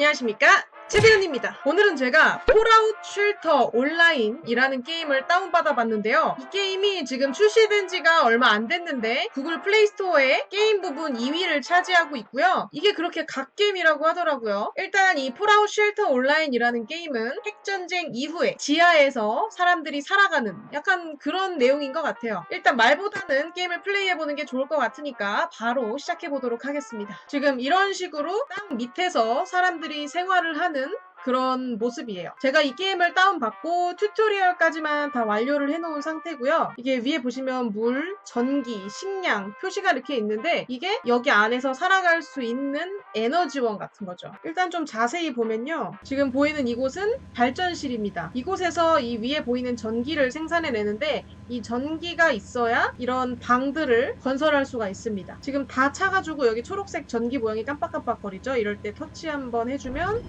안녕하십니까? 최대현입니다. 오늘은 제가 폴아웃 쉴터 온라인이라는 게임을 다운받아 봤는데요. 이 게임이 지금 출시된 지가 얼마 안 됐는데 구글 플레이스토어에 게임 부분 2위를 차지하고 있고요. 이게 그렇게 갓게임이라고 하더라고요. 일단 이 폴아웃 쉴터 온라인이라는 게임은 핵전쟁 이후에 지하에서 사람들이 살아가는 약간 그런 내용인 것 같아요. 일단 말보다는 게임을 플레이해보는 게 좋을 것 같으니까 바로 시작해보도록 하겠습니다. 지금 이런 식으로 땅 밑에서 사람들이 생활을 하는 그런 모습이에요. 제가 이 게임을 다운받고 튜토리얼까지만 다 완료를 해놓은 상태고요. 이게 위에 보시면 물, 전기, 식량 표시가 이렇게 있는데 이게 여기 안에서 살아갈 수 있는 에너지원 같은 거죠. 일단 좀 자세히 보면요. 지금 보이는 이곳은 발전실입니다. 이곳에서 이 위에 보이는 전기를 생산해내는데 이 전기가 있어야 이런 방들을 건설할 수가 있습니다. 지금 다 차가지고 여기 초록색 전기 모양이 깜빡깜빡거리죠? 이럴 때 터치 한번 해주면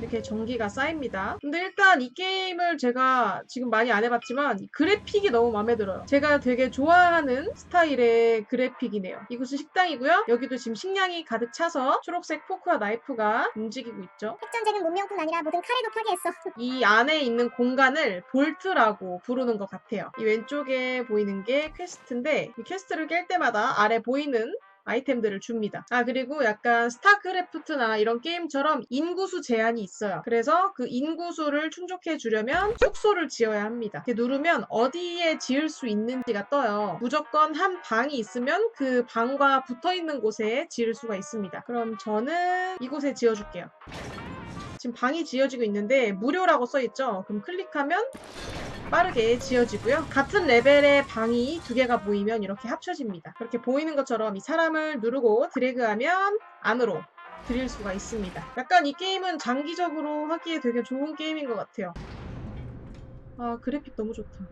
이렇게 전기가 쌓입니다. 근데 일단 이 게임을 제가 지금 많이 안 해봤지만 이 그래픽이 너무 마음에 들어요. 제가 되게 좋아하는 스타일의 그래픽이네요. 이곳은 식당이고요. 여기도 지금 식량이 가득 차서 초록색 포크와 나이프가 움직이고 있죠. 핵전쟁은 문명뿐 아니라 모든 카레도 파괴했어. 이 안에 있는 공간을 볼트라고 부르는 것 같아요. 이 왼쪽에 보이는 게 퀘스트인데 이 퀘스트를 깰 때마다 아래 보이는 아이템들을 줍니다. 아 그리고 약간 스타크래프트나 이런 게임처럼 인구수 제한이 있어요. 그래서 그 인구수를 충족해 주려면 숙소를 지어야 합니다. 이렇게 누르면 어디에 지을 수 있는지가 떠요. 무조건 한 방이 있으면 그 방과 붙어 있는 곳에 지을 수가 있습니다. 그럼 저는 이곳에 지어줄게요. 지금 방이 지어지고 있는데 무료라고 써있죠? 그럼 클릭하면 빠르게 지어지고요. 같은 레벨의 방이 두 개가 보이면 이렇게 합쳐집니다. 그렇게 보이는 것처럼 이 사람을 누르고 드래그하면 안으로 들일 수가 있습니다. 약간 이 게임은 장기적으로 하기에 되게 좋은 게임인 것 같아요. 아, 그래픽 너무 좋다.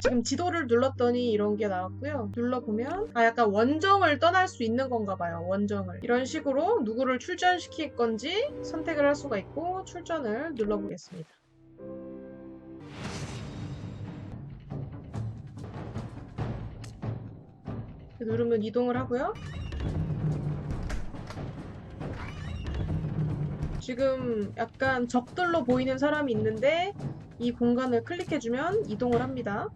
지금 지도를 눌렀더니 이런 게 나왔고요. 눌러보면 아 약간 원정을 떠날 수 있는 건가 봐요. 원정을. 이런 식으로 누구를 출전시킬 건지 선택을 할 수가 있고 출전을 눌러보겠습니다. 누르면 이동을 하고요. 지금 약간 적들로 보이는 사람이 있는데 이 공간을 클릭해주면 이동을 합니다.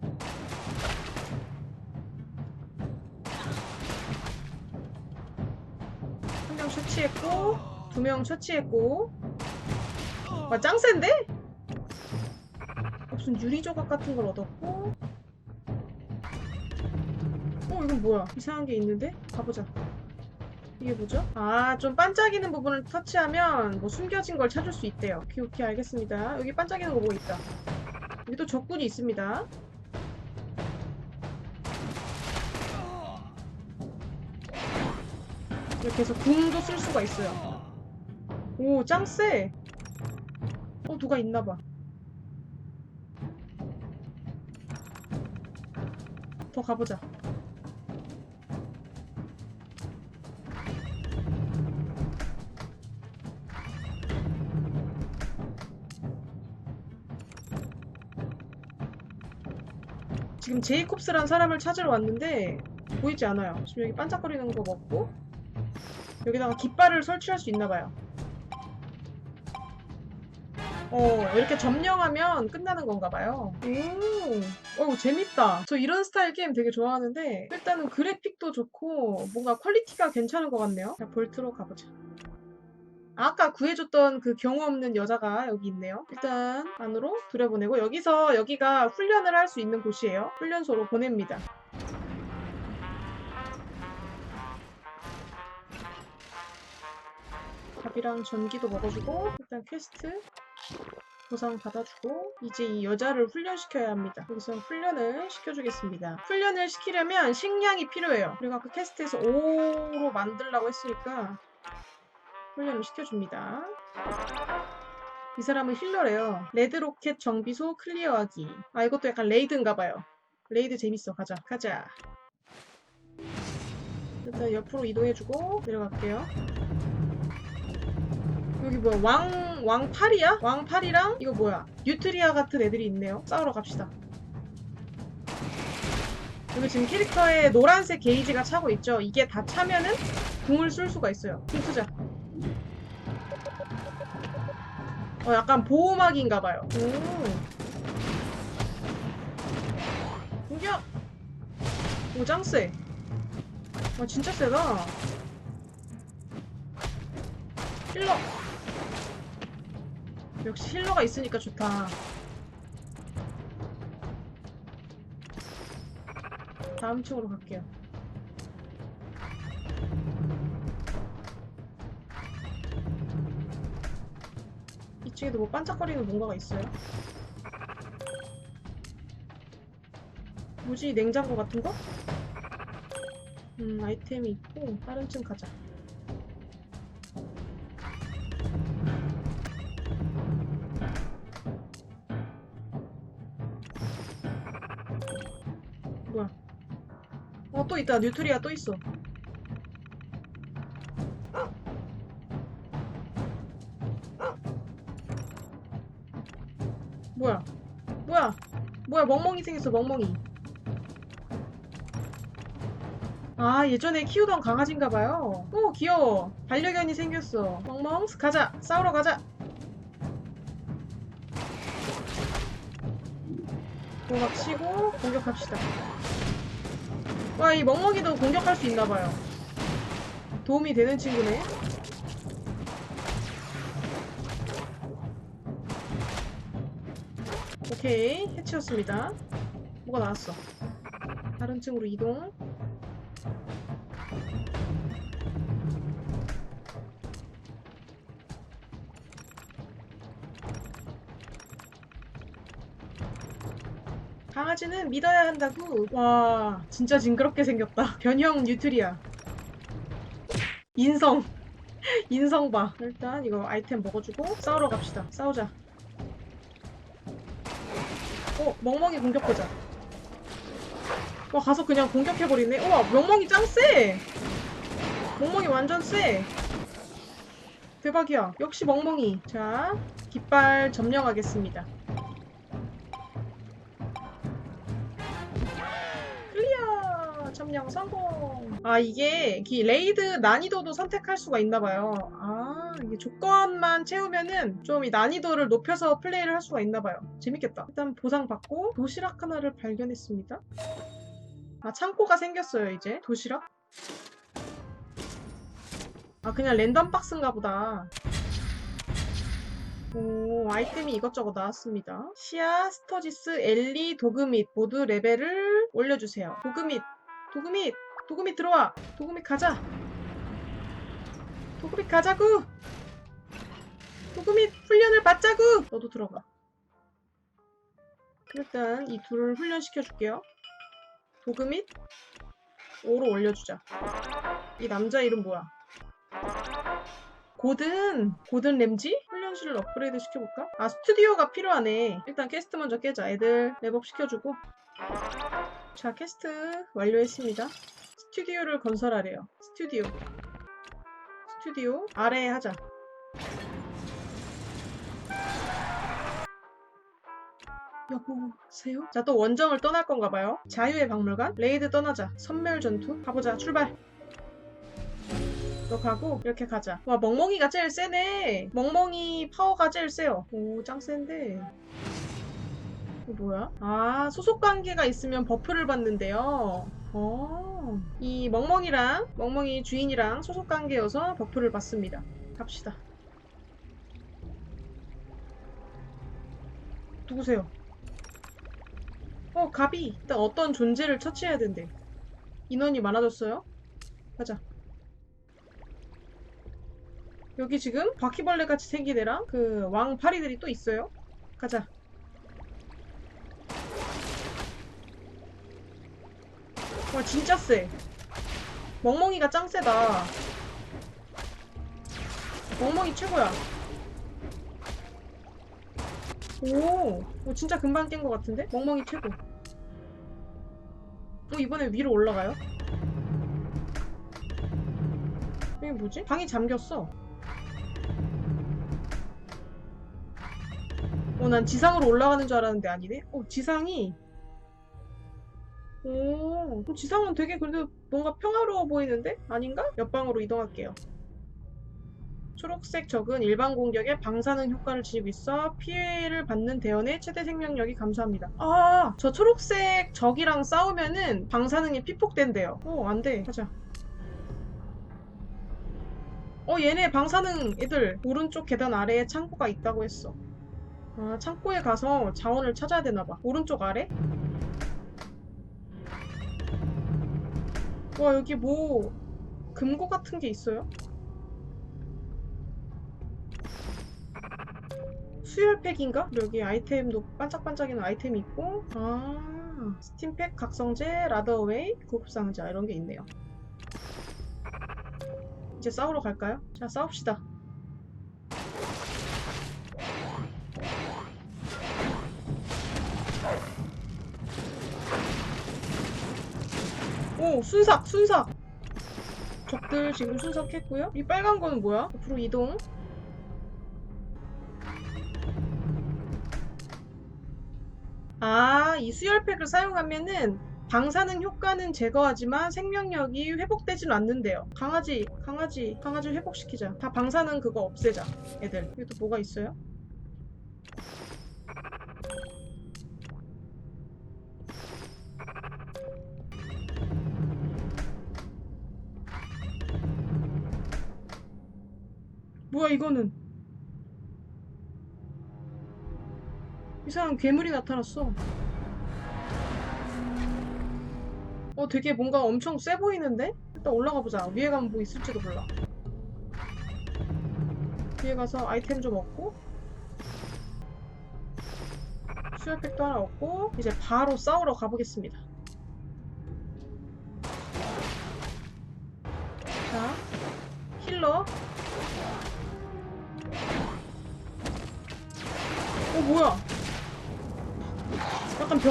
처치했고, 두 명 처치했고. 와, 짱 센데? 무슨 유리 조각 같은 걸 얻었고. 어, 이건 뭐야? 이상한 게 있는데? 가보자. 이게 뭐죠? 아, 좀 반짝이는 부분을 터치하면 뭐 숨겨진 걸 찾을 수 있대요. 오케이, 오케이, 알겠습니다. 여기 반짝이는 거 뭐 있다. 여기 또 적군이 있습니다. 이렇게 해서 궁도 쓸 수가 있어요. 오, 짱 쎄! 어, 누가 있나봐. 더 가보자. 지금 제이콥스란 사람을 찾으러 왔는데 보이지 않아요. 지금 여기 반짝거리는 거 먹고 여기다가 깃발을 설치할 수 있나 봐요. 어, 이렇게 점령하면 끝나는 건가 봐요. 오, 어, 재밌다. 저 이런 스타일 게임 되게 좋아하는데 일단은 그래픽도 좋고 뭔가 퀄리티가 괜찮은 것 같네요. 자, 볼트로 가보자. 아까 구해줬던 그 경우 없는 여자가 여기 있네요. 일단 안으로 들여보내고 여기서 여기가 훈련을 할 수 있는 곳이에요. 훈련소로 보냅니다. 밥이랑 전기도 먹어주고 일단 퀘스트 보상 받아주고 이제 이 여자를 훈련시켜야 합니다. 여기서 훈련을 시켜주겠습니다. 훈련을 시키려면 식량이 필요해요. 그리고 아까 퀘스트에서 5로 만들라고 했으니까 훈련을 시켜줍니다. 이 사람은 힐러래요. 레드로켓 정비소 클리어하기. 아 이것도 약간 레이드인가봐요. 레이드 재밌어. 가자. 가자. 일단 옆으로 이동해주고 내려갈게요. 여기 뭐야? 왕, 왕팔이야? 왕팔이랑 이거 뭐야? 뉴트리아 같은 애들이 있네요. 싸우러 갑시다. 여기 지금 캐릭터에 노란색 게이지가 차고 있죠? 이게 다 차면은 궁을 쓸 수가 있어요. 궁 쓰자. 어, 약간 보호막인가봐요. 오. 공격! 오, 짱 세. 와, 진짜 세다. 힐러! 역시 힐러가 있으니까 좋다. 다음 층으로 갈게요. 이층에도 뭐 반짝거리는 뭔가가 있어요? 뭐지? 냉장고 같은 거? 음, 아이템이 있고 다른 층 가자. 있다. 뉴트리아 또 있어. 뭐야? 뭐야? 뭐야? 멍멍이 생겼어, 멍멍이. 아, 예전에 키우던 강아지인가봐요. 오, 귀여워. 반려견이 생겼어. 멍멍, 가자. 싸우러 가자. 도박 치고 공격합시다. 와, 이 멍멍이도 공격할 수 있나봐요. 도움이 되는 친구네. 오케이, 해치웠습니다. 뭐가 나왔어? 다른 층으로 이동. 강아지는 믿어야 한다고. 와, 진짜 징그럽게 생겼다. 변형 뉴트리아. 인성. 인성 봐. 일단 이거 아이템 먹어주고 싸우러 갑시다. 싸우자. 어, 멍멍이 공격하자. 와, 가서 그냥 공격해버리네. 우와, 멍멍이 짱 세! 멍멍이 완전 세! 대박이야. 역시 멍멍이. 자, 깃발 점령하겠습니다. 점령 성공! 아, 이게 이 레이드 난이도도 선택할 수가 있나봐요. 아, 이게 조건만 채우면은 좀 이 난이도를 높여서 플레이를 할 수가 있나봐요. 재밌겠다. 일단 보상 받고 도시락 하나를 발견했습니다. 아, 창고가 생겼어요, 이제. 도시락? 아, 그냥 랜덤 박스인가 보다. 오, 아이템이 이것저것 나왔습니다. 시아, 스터지스, 엘리, 도그밋 모두 레벨을 올려주세요. 도그밋, 도그밋, 도그밋 들어와. 도그밋 가자. 도그밋 가자구. 도그밋 훈련을 받자구. 너도 들어가. 일단 이 둘을 훈련시켜줄게요. 도그밋 5로 올려주자. 이 남자 이름 뭐야? 고든 고든 램지 훈련실을 업그레이드 시켜볼까? 아 스튜디오가 필요하네 일단 캐스트 먼저 깨자 애들 랩업 시켜주고 자 캐스트 완료했습니다. 스튜디오를 건설하래요. 스튜디오. 스튜디오? 아래에 하자. 여보세요? 자 또 원정을 떠날 건가 봐요. 자유의 박물관? 레이드 떠나자. 선멸 전투? 가보자. 출발. 너 가고 이렇게 가자. 와 멍멍이가 제일 세네. 멍멍이 파워가 제일 세요. 오 짱 센데. 이거 뭐야? 아 소속 관계가 있으면 버프를 받는데요. 어. 이 멍멍이랑 멍멍이 주인이랑 소속 관계여서 버프를 받습니다. 갑시다. 누구세요? 어 가비. 일단 어떤 존재를 처치해야 된대. 인원이 많아졌어요. 가자. 여기 지금 바퀴벌레 같이 생긴 애랑 그 왕파리들이 또 있어요. 가자. 와 진짜 세. 멍멍이가 짱 세다. 멍멍이 최고야. 오, 오 진짜 금방 깬 것 같은데? 멍멍이 최고. 어 이번에 위로 올라가요? 이게 뭐지? 방이 잠겼어. 어, 난 지상으로 올라가는 줄 알았는데 아니네? 어, 지상이. 오, 어, 지상은 되게 그래도 뭔가 평화로워 보이는데? 아닌가? 옆방으로 이동할게요. 초록색 적은 일반 공격에 방사능 효과를 지니고 있어 피해를 받는 대원의 최대 생명력이 감소합니다. 아, 저 초록색 적이랑 싸우면은 방사능이 피폭된대요. 어, 안 돼. 가자. 어, 얘네 방사능 애들 오른쪽 계단 아래에 창고가 있다고 했어. 아, 창고에 가서 자원을 찾아야 되나 봐. 오른쪽 아래? 와, 여기 뭐 금고 같은 게 있어요? 수혈팩인가? 여기 아이템도 반짝반짝이는 아이템이 있고 아 스팀팩, 각성제, 라더웨이, 구급상자 이런 게 있네요 이제 싸우러 갈까요? 자 싸웁시다 오 순삭 순삭 적들 지금 순삭했고요 이 빨간 거는 뭐야? 앞으로 이동 아, 이 수혈팩을 사용하면은 방사능 효과는 제거하지만 생명력이 회복되진 않는데요. 강아지, 강아지, 강아지 회복시키자. 다 방사능 그거 없애자. 애들. 또 뭐가 있어요? 뭐야 이거는? 이상한 괴물이 나타났어. 어, 되게 뭔가 엄청 세 보이는데? 일단 올라가 보자. 위에 가면 뭐 있을지도 몰라. 위에 가서 아이템 좀 얻고 수혈팩도 하나 얻고 이제 바로 싸우러 가보겠습니다.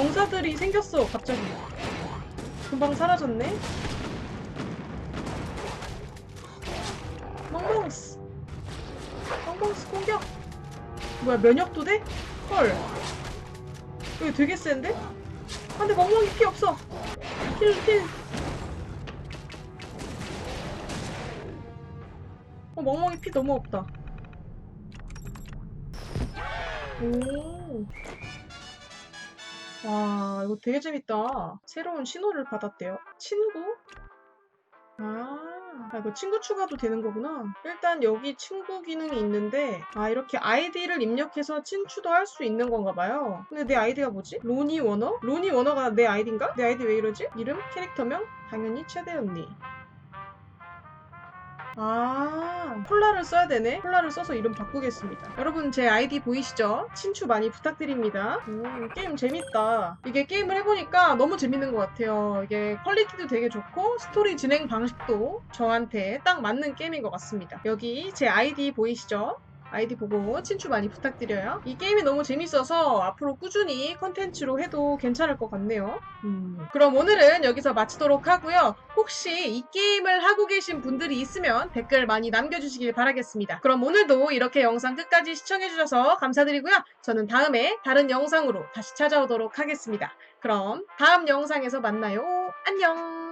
약간 병사들이 생겼어, 갑자기. 금방 사라졌네? 멍멍스! 멍멍스 공격! 뭐야, 면역도 돼? 헐. 이거 되게 센데? 아, 근데 멍멍이 피 없어! 힐, 힐! 어, 멍멍이 피 너무 없다. 오. 와, 이거 되게 재밌다. 새로운 신호를 받았대요. 친구? 아, 아, 이거 친구 추가도 되는 거구나. 일단 여기 친구 기능이 있는데, 아, 이렇게 아이디를 입력해서 친추도 할 수 있는 건가 봐요. 근데 내 아이디가 뭐지? 로니 워너? 로니 워너가 내 아이디인가? 내 아이디 왜 이러지? 이름? 캐릭터명? 당연히 최대 언니. 아, 콜라를 써야 되네. 콜라를 써서 이름 바꾸겠습니다. 여러분 제 아이디 보이시죠? 친추 많이 부탁드립니다. 음, 게임 재밌다. 이게 게임을 해보니까 너무 재밌는 것 같아요. 이게 퀄리티도 되게 좋고 스토리 진행 방식도 저한테 딱 맞는 게임인 것 같습니다. 여기 제 아이디 보이시죠? 아이디 보고 친추 많이 부탁드려요. 이 게임이 너무 재밌어서 앞으로 꾸준히 컨텐츠로 해도 괜찮을 것 같네요. 음, 그럼 오늘은 여기서 마치도록 하고요. 혹시 이 게임을 하고 계신 분들이 있으면 댓글 많이 남겨주시길 바라겠습니다. 그럼 오늘도 이렇게 영상 끝까지 시청해주셔서 감사드리고요. 저는 다음에 다른 영상으로 다시 찾아오도록 하겠습니다. 그럼 다음 영상에서 만나요. 안녕!